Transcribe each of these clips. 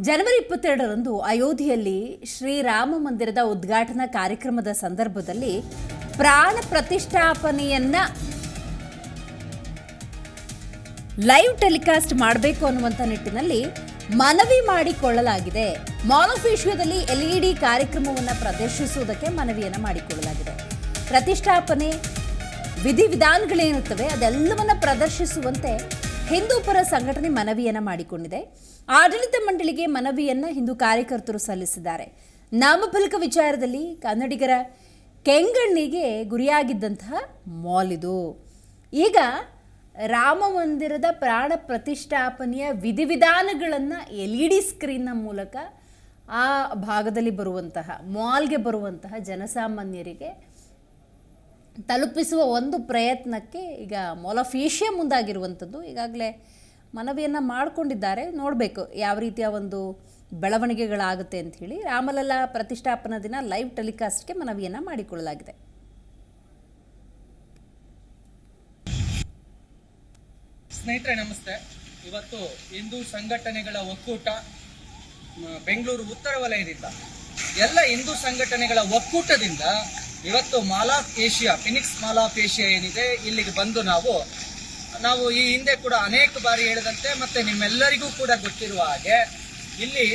ಜನವರಿ ಇಪ್ಪತ್ತೆರಡರಂದು ಅಯೋಧ್ಯೆಯಲ್ಲಿ ಶ್ರೀರಾಮ ಮಂದಿರದ ಉದ್ಘಾಟನಾ ಕಾರ್ಯಕ್ರಮದ ಸಂದರ್ಭದಲ್ಲಿ ಪ್ರಾಣ ಪ್ರತಿಷ್ಠಾಪನೆಯನ್ನ ಲೈವ್ ಟೆಲಿಕಾಸ್ಟ್ ಮಾಡಬೇಕು ಅನ್ನುವಂಥ ನಿಟ್ಟಿನಲ್ಲಿ ಮನವಿ ಮಾಡಿಕೊಳ್ಳಲಾಗಿದೆ. ಆಫ್ ಏಷ್ಯಾದಲ್ಲಿ ಎಲ್ಇಡಿ ಕಾರ್ಯಕ್ರಮವನ್ನು ಪ್ರದರ್ಶಿಸುವುದಕ್ಕೆ ಮನವಿಯನ್ನು ಮಾಡಿಕೊಳ್ಳಲಾಗಿದೆ. ಪ್ರತಿಷ್ಠಾಪನೆ ವಿಧಿವಿಧಾನಗಳೇನಿರುತ್ತವೆ ಅದೆಲ್ಲವನ್ನ ಪ್ರದರ್ಶಿಸುವಂತೆ ಹಿಂದೂ ಪರ ಸಂಘಟನೆ ಮನವಿಯನ್ನು ಮಾಡಿಕೊಂಡಿದೆ. ಆಡಳಿತ ಮಂಡಳಿಗೆ ಮನವಿಯನ್ನು ಹಿಂದೂ ಕಾರ್ಯಕರ್ತರು ಸಲ್ಲಿಸಿದ್ದಾರೆ. ನಾಮಫಲಕ ವಿಚಾರದಲ್ಲಿ ಕನ್ನಡಿಗರ ಕೆಂಗಣ್ಣಿಗೆ ಗುರಿಯಾಗಿದ್ದಂತಹ ಮಾಲ್ ಇದು. ಈಗ ರಾಮ ಮಂದಿರದ ಪ್ರಾಣ ಪ್ರತಿಷ್ಠಾಪನೆಯ ವಿಧಿವಿಧಾನಗಳನ್ನು ಎಲ್ ಇ ಡಿ ಸ್ಕ್ರೀನ್ನ ಮೂಲಕ ಆ ಭಾಗದಲ್ಲಿ ಬರುವಂತಹ, ಮಾಲ್ಗೆ ಬರುವಂತಹ ಜನಸಾಮಾನ್ಯರಿಗೆ ತಲುಪಿಸುವ ಒಂದು ಪ್ರಯತ್ನಕ್ಕೆ ಈಗ ಮೊಲಫೀಶಿಯ ಮುಂದಾಗಿರುವಂಥದ್ದು. ಈಗಾಗಲೇ ಮನವಿಯನ್ನು ಮಾಡಿಕೊಂಡಿದ್ದಾರೆ. ನೋಡಬೇಕು ಯಾವ ರೀತಿಯ ಒಂದು ಬೆಳವಣಿಗೆಗಳಾಗುತ್ತೆ ಅಂತ ಹೇಳಿ. ರಾಮಲಲ್ಲಾ ಪ್ರತಿಷ್ಠಾಪನಾ ದಿನ ಲೈವ್ ಟೆಲಿಕಾಸ್ಟ್ಗೆ ಮನವಿಯನ್ನು ಮಾಡಿಕೊಳ್ಳಲಾಗಿದೆ. ಸ್ನೇಹಿತರೆ, ನಮಸ್ತೆ. ಇವತ್ತು ಹಿಂದೂ ಸಂಘಟನೆಗಳ ಒಕ್ಕೂಟ ಬೆಂಗಳೂರು ಉತ್ತರ ವಲಯದಿಂದ, ಎಲ್ಲ ಹಿಂದೂ ಸಂಘಟನೆಗಳ ಒಕ್ಕೂಟದಿಂದ ಇವತ್ತು mall of Asia, Phoenix mall of Asia ಏನಿದೆ, ಇಲ್ಲಿಗೆ ಬಂದು ನಾವು ನಾವು ಈ ಹಿಂದೆ ಕೂಡ ಅನೇಕ ಬಾರಿ ಹೇಳಿದಂತೆ, ಮತ್ತೆ ನಿಮ್ಮೆಲ್ಲರಿಗೂ ಕೂಡ ಗೊತ್ತಿರುವ ಹಾಗೆ, ಇಲ್ಲಿ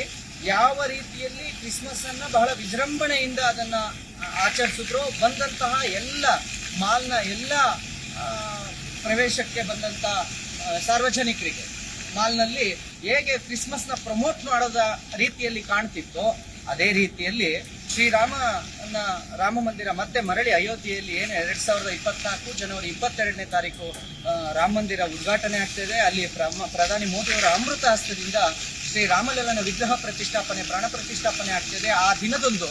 ಯಾವ ರೀತಿಯಲ್ಲಿ ಕ್ರಿಸ್ಮಸ್ ಅನ್ನ ಬಹಳ ವಿಜೃಂಭಣೆಯಿಂದ ಅದನ್ನ ಆಚರಿಸಿದ್ರು, ಬಂದಂತಹ ಎಲ್ಲ ಮಾಲ್ನ ಎಲ್ಲ ಪ್ರವೇಶಕ್ಕೆ ಬಂದಂತ ಸಾರ್ವಜನಿಕರಿಗೆ, ಮಾಲ್ನಲ್ಲಿ ಹೇಗೆ ಕ್ರಿಸ್ಮಸ್ನ ಪ್ರಮೋಟ್ ಮಾಡೋದ ರೀತಿಯಲ್ಲಿ ಕಾಣ್ತಿತ್ತು, ಅದೇ ರೀತಿಯಲ್ಲಿ ಶ್ರೀರಾಮನ ರಾಮ ಮಂದಿರ ಮತ್ತೆ ಮರಳಿ ಅಯೋಧ್ಯೆಯಲ್ಲಿ ಏನು ಎರಡ್ ಸಾವಿರದ ಇಪ್ಪತ್ನಾಲ್ಕು ಜನವರಿ ಇಪ್ಪತ್ತೆರಡನೇ ತಾರೀಕು ರಾಮ ಮಂದಿರ ಉದ್ಘಾಟನೆ ಆಗ್ತಿದೆ ಅಲ್ಲಿ ಪ್ರಧಾನಿ ಮೋದಿಯವರ ಅಮೃತ ಹಸ್ತದಿಂದ ಶ್ರೀ ರಾಮಲಲ್ಲನ ವಿಗ್ರಹ ಪ್ರತಿಷ್ಠಾಪನೆ, ಪ್ರಾಣ ಪ್ರತಿಷ್ಠಾಪನೆ ಆಗ್ತಿದೆ ಆ ದಿನದಂದು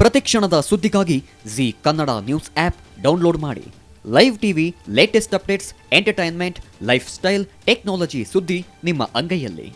ಪ್ರತಿಕ್ಷಣದ ಸುದ್ದಿಗಾಗಿ Zee Kannada news app download ಮಾಡಿ. Live TV latest updates entertainment lifestyle technology ಸುದ್ದಿ ನಿಮ್ಮ ಅಂಗೈಯಲ್ಲಿ.